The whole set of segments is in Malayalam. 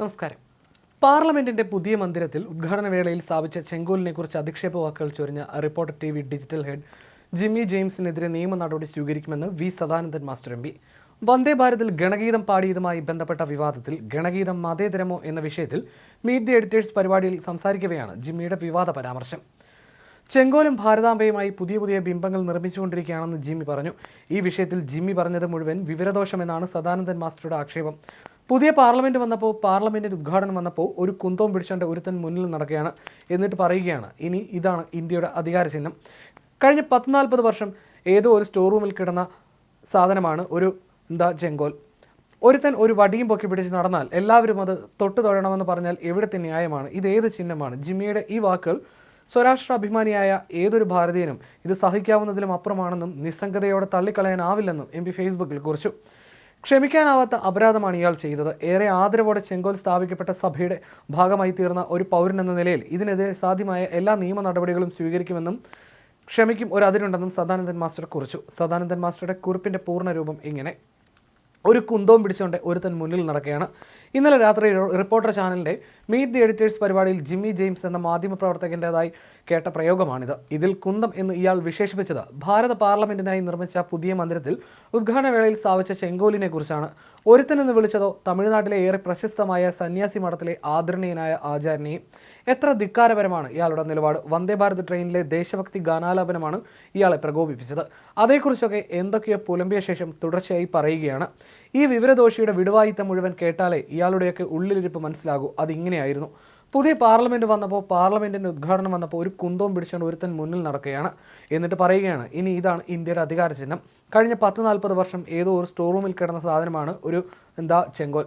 നമസ്കാരം. പാർലമെന്റിന്റെ പുതിയ മന്ദിരത്തിൽ ഉദ്ഘാടന വേളയിൽ സ്ഥാപിച്ച ചെങ്കോലിനെ കുറിച്ച് അധിക്ഷേപ വാക്കുകൾ ചൊരിഞ്ഞ reporter T V digital head Jimmy ജെയിംസിനെതിരെ നിയമ നടപടി സ്വീകരിക്കുമെന്ന് V Sadanandan master M P. വന്ദേ ഭാരതിൽ ഗണഗീതം പാടിയതുമായി ബന്ധപ്പെട്ട വിവാദത്തിൽ ഗണഗീതം മതേതരമോ എന്ന വിഷയത്തിൽ മീറ്റ് ദി എഡിറ്റേഴ്സ് പരിപാടിയിൽ സംസാരിക്കവെയാണ് ജിമ്മിയുടെ വിവാദ പരാമർശം. ചെങ്കോലും ഭാരതാംബയുമായി പുതിയ പുതിയ ബിംബങ്ങൾ നിർമ്മിച്ചുകൊണ്ടിരിക്കുകയാണെന്ന് ജിമ്മി പറഞ്ഞു. ഈ വിഷയത്തിൽ ജിമ്മി പറഞ്ഞത് മുഴുവൻ വിവരദോഷമെന്നാണ് സദാനന്ദൻ മാസ്റ്ററുടെ ആക്ഷേപം. പുതിയ പാർലമെന്റ് വന്നപ്പോൾ പാർലമെന്റിന്റെ ഉദ്ഘാടനം വന്നപ്പോൾ ഒരു കുന്തവും പിടിച്ചുകൊണ്ട് ഒരുത്തൻ മുന്നിൽ നടക്കുകയാണ് എന്നിട്ട് പറയുകയാണ് ഇനി ഇതാണ് ഇന്ത്യയുടെ അധികാര ചിഹ്നം കഴിഞ്ഞ പത്ത് നാൽപ്പത് വർഷം ഏതോ ഒരു സ്റ്റോർ റൂമിൽ കിടന്ന സാധനമാണ് ഒരു എന്താ ചെങ്കോൽ. ഒരുത്തൻ ഒരു വടിയും പൊക്കി പിടിച്ച് നടന്നാൽ എല്ലാവരും അത് തൊട്ട് തൊഴണമെന്ന് പറഞ്ഞാൽ എവിടുത്തെ ന്യായമാണ്? ഇത് ഏത് ചിഹ്നമാണ്? ജിമ്മിയുടെ ഈ വാക്കുകൾ സ്വരാഷ്ട്ര അഭിമാനിയായ ഏതൊരു ഭാരതീയനും ഇത് സഹിക്കാവുന്നതിലും അപ്പുറമാണെന്നും നിസ്സംഗതയോടെ തള്ളിക്കളയാനാവില്ലെന്നും എം പി ഫേസ്ബുക്കിൽ കുറിച്ചു. ക്ഷമിക്കാനാവാത്ത അപരാധമാണ് ഇയാൾ ചെയ്തത്. ഏറെ ആദരവോടെ ചെങ്കോൽ സ്ഥാപിക്കപ്പെട്ട സഭയുടെ ഭാഗമായി തീർന്ന ഒരു പൗരൻ എന്ന നിലയിൽ ഇതിനെതിരെ സാധ്യമായ എല്ലാ നിയമ നടപടികളും സ്വീകരിക്കുമെന്നും ക്ഷമിക്കും ഒരു അതിരുണ്ടെന്നും സദാനന്ദൻ മാസ്റ്റർ കുറിച്ചു. സദാനന്ദൻ മാസ്റ്ററുടെ കുറിപ്പിന്റെ പൂർണരൂപം ഇങ്ങനെ. ഒരു കുന്തവും പിടിച്ചുകൊണ്ട് ഒരുത്തൻ മുന്നിൽ നടക്കുകയാണ്. ഇന്നലെ രാത്രി റിപ്പോർട്ടർ ചാനലിന്റെ മീറ്റ് ദി എഡിറ്റേഴ്സ് പരിപാടിയിൽ ജിമ്മി ജെയിംസ് എന്ന മാധ്യമപ്രവർത്തകന്റെതായി കേട്ട പ്രയോഗമാണിത്. ഇതിൽ കുന്തം എന്ന് ഇയാൾ വിശേഷിപ്പിച്ചത് ഭാരത പാർലമെന്റിനായി നിർമ്മിച്ച പുതിയ മന്ദിരത്തിൽ ഉദ്ഘാടന വേളയിൽ സ്ഥാപിച്ച ചെങ്കോലിനെ കുറിച്ചാണ്. ഒരുത്തനെന്ന് വിളിച്ചതോ തമിഴ്നാട്ടിലെ ഏറെ പ്രശസ്തമായ സന്യാസി മഠത്തിലെ ആദരണീയനായ ആചാര്യനെയും എത്ര ധിക്കാരപരമാണ് ഇയാളുടെ നിലപാട്. വന്ദേ ഭാരത് ട്രെയിനിലെ ദേശഭക്തി ഗാനാലാപനമാണ് ഇയാളെ പ്രകോപിപ്പിച്ചത്. അതേക്കുറിച്ചൊക്കെ എന്തൊക്കെയോ പുലമ്പിയ ശേഷം തുടർച്ചയായി പറയുകയാണ്. ഈ വിവരദോഷിയുടെ വിടുവായിത്തം മുഴുവൻ കേട്ടാലേ ഇയാളുടെയൊക്കെ ഉള്ളിലിരിപ്പ് മനസ്സിലാകൂ. അതിങ്ങനെയായിരുന്നു. പുതിയ പാർലമെന്റ് വന്നപ്പോൾ പാർലമെന്റിന്റെ ഉദ്ഘാടനം വന്നപ്പോൾ ഒരു കുന്തവും പിടിച്ചുകൊണ്ട് ഒരുത്തൻ മുന്നിൽ നടക്കുകയാണ്. എന്നിട്ട് പറയുകയാണ് ഇനി ഇതാണ് ഇന്ത്യയുടെ അധികാര ചിഹ്നം. കഴിഞ്ഞ പത്ത് നാൽപ്പത് വർഷം ഏതോ ഒരു സ്റ്റോർ റൂമിൽ കിടന്ന സാധനമാണ് ഒരു എന്താ ചെങ്കോൽ.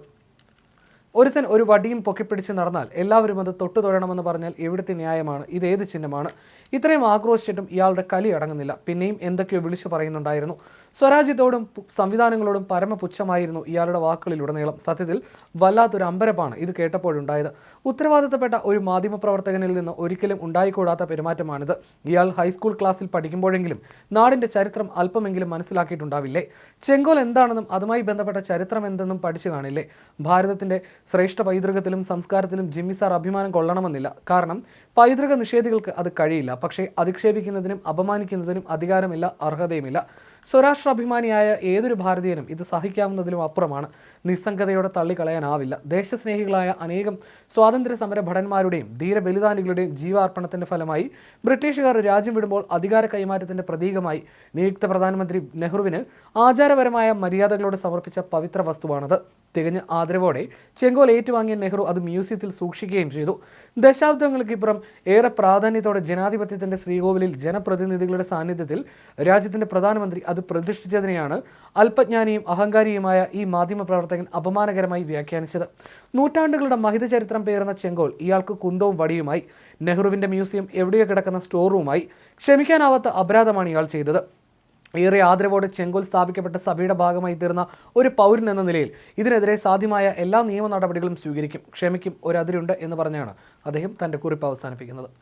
ഒരുത്തൻ ഒരു വടിയും പൊക്കിപ്പിടിച്ച് നടന്നാൽ എല്ലാവരും അത് തൊട്ടു തൊഴണമെന്ന് പറഞ്ഞാൽ എവിടുത്തെ ന്യായമാണ്? ഇത് ഏത് ചിഹ്നമാണ്? ഇത്രയും ആക്രോശിച്ചിട്ടും ഇയാളുടെ കലി അടങ്ങുന്നില്ല. പിന്നെയും എന്തൊക്കെയോ വിളിച്ചു പറയുന്നുണ്ടായിരുന്നു. സ്വരാജ്യത്തോടും സംവിധാനങ്ങളോടും പരമപുച്ഛമായിരുന്നു ഇയാളുടെ വാക്കുകളിലുടനീളം. സത്യത്തിൽ വല്ലാത്തൊരു അമ്പരപ്പാണ് ഇത് കേട്ടപ്പോഴുണ്ടായത്. ഉത്തരവാദിത്തപ്പെട്ട ഒരു മാധ്യമപ്രവർത്തകനിൽ നിന്ന് ഒരിക്കലും ഉണ്ടായിക്കൂടാത്ത പെരുമാറ്റമാണിത്. ഇയാൾ ഹൈസ്കൂൾ ക്ലാസ്സിൽ പഠിക്കുമ്പോഴെങ്കിലും നാടിന്റെ ചരിത്രം അല്പമെങ്കിലും മനസ്സിലാക്കിയിട്ടുണ്ടാവില്ലേ? ചെങ്കോൽ എന്താണെന്നും അതുമായി ബന്ധപ്പെട്ട ചരിത്രം എന്തെന്നും പഠിച്ചു കാണില്ലേ? ഭാരതത്തിന്റെ ശ്രേഷ്ഠ പൈതൃകത്തിലും സംസ്കാരത്തിലും ജിമ്മി സാർ അഭിമാനം കൊള്ളണമെന്നില്ല. കാരണം പൈതൃക നിഷേധികൾക്ക് അത് കഴിയില്ല. പക്ഷേ അധിക്ഷേപിക്കുന്നതിനും അപമാനിക്കുന്നതിനും അധികാരമില്ല അർഹതയുമില്ല. സ്വരാഷ്ട്രാഭിമാനിയായ ഏതൊരു ഭാരതീയനും ഇത് സഹിക്കാവുന്നതിലും അപ്പുറമാണ്. നിസ്സംഗതയോടെ തള്ളിക്കളയാനാവില്ല. ദേശസ്നേഹികളായ അനേകം സ്വാതന്ത്ര്യ സമര ഭടന്മാരുടെയും ധീരബലിദാനികളുടെയും ജീവാർപ്പണത്തിന്റെ ഫലമായി ബ്രിട്ടീഷുകാർ രാജ്യം വിടുമ്പോൾ അധികാര കൈമാറ്റത്തിന്റെ പ്രതീകമായി നിയുക്ത പ്രധാനമന്ത്രി നെഹ്റുവിന് ആചാരപരമായ മര്യാദകളോട് സമർപ്പിച്ച പവിത്ര വസ്തുവാണത്. തികഞ്ഞ ആദരവോടെ ചെങ്കോൽ ഏറ്റുവാങ്ങിയ നെഹ്റു അത് മ്യൂസിയത്തിൽ സൂക്ഷിക്കുകയും ചെയ്തു. ദശാബ്ദങ്ങൾക്കിപ്പുറം ഏറെ പ്രാധാന്യത്തോടെ ജനാധിപത്യത്തിന്റെ ശ്രീകോവിലിൽ ജനപ്രതിനിധികളുടെ സാന്നിധ്യത്തിൽ രാജ്യത്തിന്റെ പ്രധാനമന്ത്രി അത് പ്രതിഷ്ഠിച്ചതിനെയാണ് അല്പജ്ഞാനിയും അഹങ്കാരിയുമായ ഈ മാധ്യമപ്രവർത്തകൻ അപമാനകരമായി വ്യാഖ്യാനിച്ചത്. നൂറ്റാണ്ടുകളുടെ മഹിത ചരിത്രം പേറുന്ന ചെങ്കോൽ ഇയാൾക്ക് കുന്തവും വടിയുമായി. നെഹ്റുവിന്റെ മ്യൂസിയം എവിടെയോ കിടക്കുന്ന സ്റ്റോർ റൂമായി. ക്ഷമിക്കാനാവാത്ത അപരാധമാണ് ഇയാൾ ചെയ്തത്. ഏറെ ആദരവോടെ ചെങ്കോൽ സ്ഥാപിക്കപ്പെട്ട സഭയുടെ ഭാഗമായി തീർന്ന ഒരു പൗരൻ എന്ന നിലയിൽ ഇതിനെതിരെ സാധ്യമായ എല്ലാ നിയമ നടപടികളും സ്വീകരിക്കും ക്ഷമിക്കും ഒരതിരുണ്ട് എന്ന് പറഞ്ഞാണ് അദ്ദേഹം തന്റെ കുറിപ്പ് അവസാനിപ്പിക്കുന്നത്.